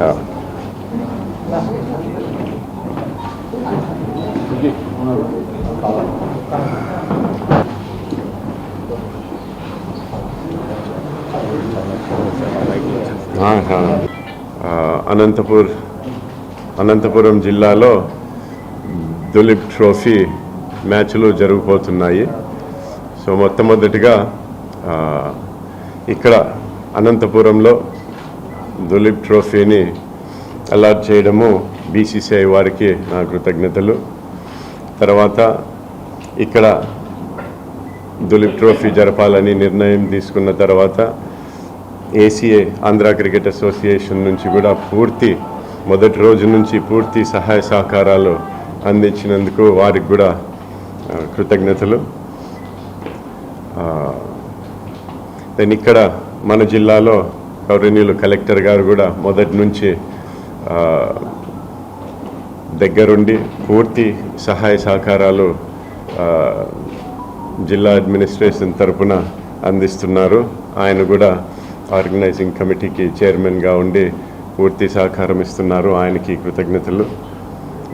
ఆ. అనంతపూర్ అనంతపురం జిల్లాలో దులీప్ ట్రోఫీ మ్యాచ్లు జరుగుపోతున్నాయి సో మొట్టమొదటిగా ఇక్కడ అనంతపురంలో దులీప్ ట్రోఫీని అలాట్ చేయడము బీసీసీఐ వారికి నా కృతజ్ఞతలు. తర్వాత ఇక్కడ దులీప్ ట్రోఫీ జరపాలని నిర్ణయం తీసుకున్న తర్వాత ఏసీఏ ఆంధ్ర క్రికెట్ అసోసియేషన్ నుంచి కూడా పూర్తి మొదటి రోజు నుంచి పూర్తి సహాయ సహకారాలు అందించినందుకు వారికి కూడా కృతజ్ఞతలు. దెన్ ఇక్కడ మన జిల్లాలో గౌరవనీయులు కలెక్టర్ గారు కూడా మొదటి నుంచి దగ్గరుండి పూర్తి సహాయ సహకారాలు జిల్లా అడ్మినిస్ట్రేషన్ తరపున అందిస్తున్నారు. ఆయన కూడా ఆర్గనైజింగ్ కమిటీకి చైర్మన్గా ఉండి పూర్తి సహకారం ఇస్తున్నారు. ఆయనకి కృతజ్ఞతలు.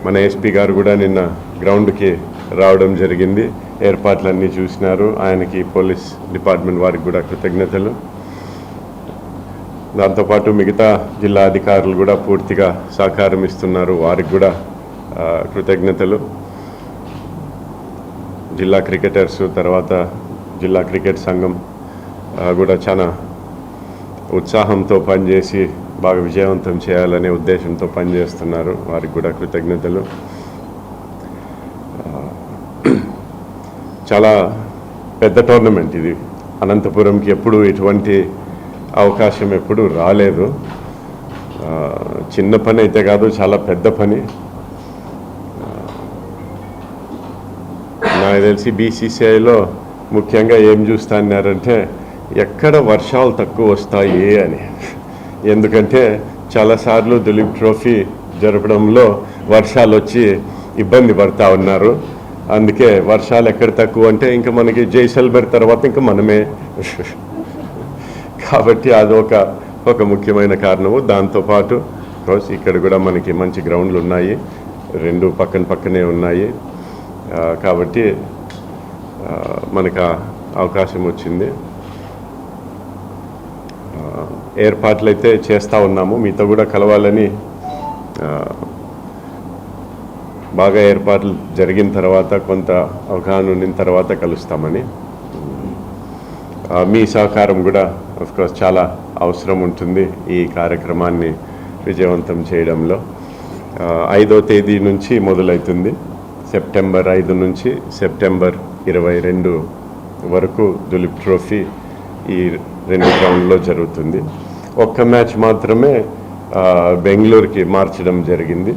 మన ఎస్పీ గారు కూడా నిన్న గ్రౌండ్కి రావడం జరిగింది. ఏర్పాట్లన్నీ చూసినారు. ఆయనకి పోలీస్ డిపార్ట్మెంట్ వారికి కూడా కృతజ్ఞతలు. దాంతోపాటు మిగతా జిల్లా అధికారులు కూడా పూర్తిగా సహకారం ఇస్తున్నారు. వారికి కూడా కృతజ్ఞతలు. జిల్లా క్రికెటర్స్ తర్వాత జిల్లా క్రికెట్ సంఘం కూడా చాలా ఉత్సాహంతో పనిచేసి బాగా విజయవంతం చేయాలనే ఉద్దేశంతో పనిచేస్తున్నారు. వారికి కూడా కృతజ్ఞతలు. చాలా పెద్ద టోర్నమెంట్ ఇది. అనంతపురంకి ఎప్పుడు ఇటువంటి అవకాశం ఎప్పుడు రాలేదు. చిన్న పని అయితే కాదు చాలా పెద్ద పని. నాకు తెలిసి బీసీసీఐలో ముఖ్యంగా ఏం చూస్తున్నారంటే ఎక్కడ వర్షాలు తక్కువ వస్తాయి అని. ఎందుకంటే చాలాసార్లు దులీప్ ట్రోఫీ జరపడంలో వర్షాలు వచ్చి ఇబ్బంది పడతా ఉన్నారు. అందుకే వర్షాలు ఎక్కడ తక్కువ అంటే ఇంకా మనకి జైసల్మేర్ తర్వాత ఇంకా మనమే. కాబట్టి అదొక ఒక ముఖ్యమైన కారణము. దాంతోపాటు కోర్స్ ఇక్కడ కూడా మనకి మంచి గ్రౌండ్లు ఉన్నాయి. రెండు పక్కన పక్కనే ఉన్నాయి. కాబట్టి మనకు అవకాశం వచ్చింది. ఏర్పాట్లు అయితే చేస్తూ ఉన్నాము. మీతో కూడా కలవాలని బాగా ఏర్పాట్లు జరిగిన తర్వాత కొంత అవగాహన ఉండిన తర్వాత కలుస్తామని. మీ సహకారం కూడా కోర్స్ చాలా అవసరం ఉంటుంది ఈ కార్యక్రమాన్ని విజయవంతం చేయడంలో. ఐదో తేదీ నుంచి మొదలవుతుంది. సెప్టెంబర్ ఐదు నుంచి సెప్టెంబర్ ఇరవై రెండు వరకు దులీప్ ట్రోఫీ ఈ రెండు గ్రౌండ్లో జరుగుతుంది. ఒక్క మ్యాచ్ మాత్రమే బెంగళూరుకి మార్చడం జరిగింది.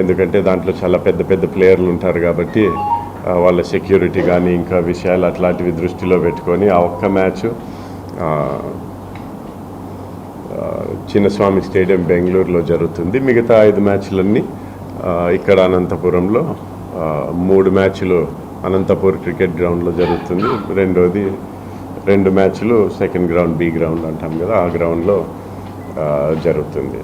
ఎందుకంటే దాంట్లో చాలా పెద్ద పెద్ద ప్లేయర్లు ఉంటారు కాబట్టి వాళ్ళ సెక్యూరిటీ కానీ ఇంకా విషయాలు అట్లాంటివి దృష్టిలో పెట్టుకొని ఆ ఒక్క మ్యాచ్ చిన్నస్వామి స్టేడియం బెంగళూరులో జరుగుతుంది. మిగతా ఐదు మ్యాచ్లన్నీ ఇక్కడ అనంతపురంలో మూడు మ్యాచ్లు అనంతపూర్ క్రికెట్ గ్రౌండ్లో జరుగుతుంది. రెండోది రెండు మ్యాచ్లు సెకండ్ గ్రౌండ్ బి గ్రౌండ్ అంటాం కదా ఆ గ్రౌండ్లో జరుగుతుంది.